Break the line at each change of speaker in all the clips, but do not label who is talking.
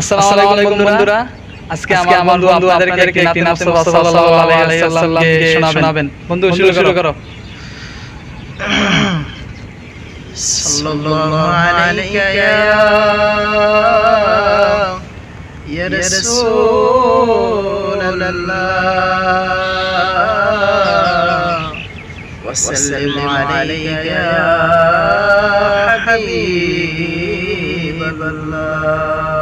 আসসালামু আলাইকুম বন্ধুরা আজকে আমার বন্ধু আপনাদেরকে একটি নাতে সাল্লাল্লাহু আলাইহি ওয়াসাল্লামকে শোনাবেন বন্ধু শুরু করো
صلى الله عليك يا يا رسول الله وسلم عليك يا حبيب الله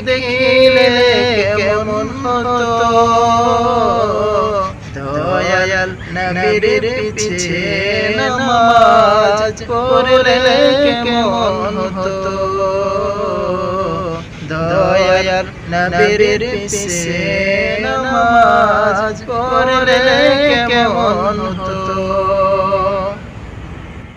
দেখিলে কেমন হতো? দয়াল নবীর পিছে নামাজ পড়লে কেমন হতো? দয়াল নবীর পিছে নামাজ পড়লে কেমন হতো?